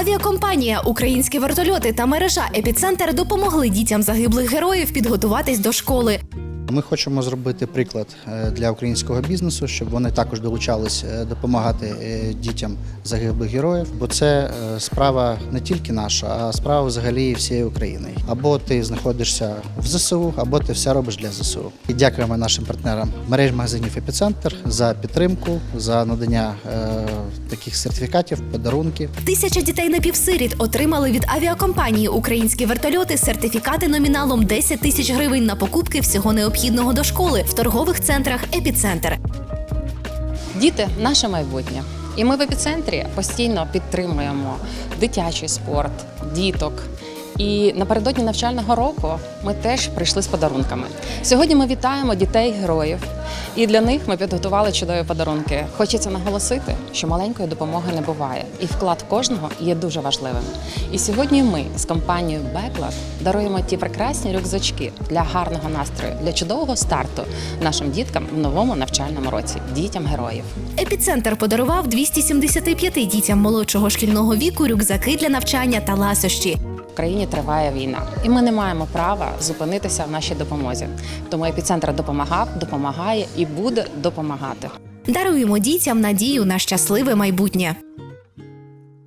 Авіакомпанія, українські вертольоти та мережа Епіцентр допомогли дітям загиблих героїв підготуватись до школи. Ми хочемо зробити приклад е, для українського бізнесу, щоб вони також долучались е, допомагати е, дітям загиблих героїв, бо це справа не тільки наша, а справа взагалі всієї України. Або ти знаходишся в ЗСУ, або ти все робиш для ЗСУ. І дякуємо нашим партнерам мереж магазинів Епіцентр за підтримку, за надання таких сертифікатів, подарунків. Тисяча дітей напівсиріт отримали від авіакомпанії українські вертольоти сертифікати номіналом 10 тисяч гривень на покупки всього необхідного до школи в торгових центрах Епіцентр. Діти наше майбутнє. І ми в епіцентрі постійно підтримуємо дитячий спорт, діток. І напередодні навчального року ми теж прийшли з подарунками. Сьогодні ми вітаємо дітей-героїв, і для них ми підготували чудові подарунки. Хочеться наголосити, що маленької допомоги не буває, і вклад кожного є дуже важливим. І сьогодні ми з компанією Беклад даруємо ті прекрасні рюкзачки для гарного настрою, для чудового старту нашим діткам в новому навчальному році, дітям героїв. Епіцентр подарував 275 дітям молодшого шкільного віку рюкзаки для навчання та ласощі. В країні триває війна, і ми не маємо права зупинитися в нашій допомозі. Тому епіцентр допомагав, допомагає і буде допомагати. Даруємо дітям надію на щасливе майбутнє.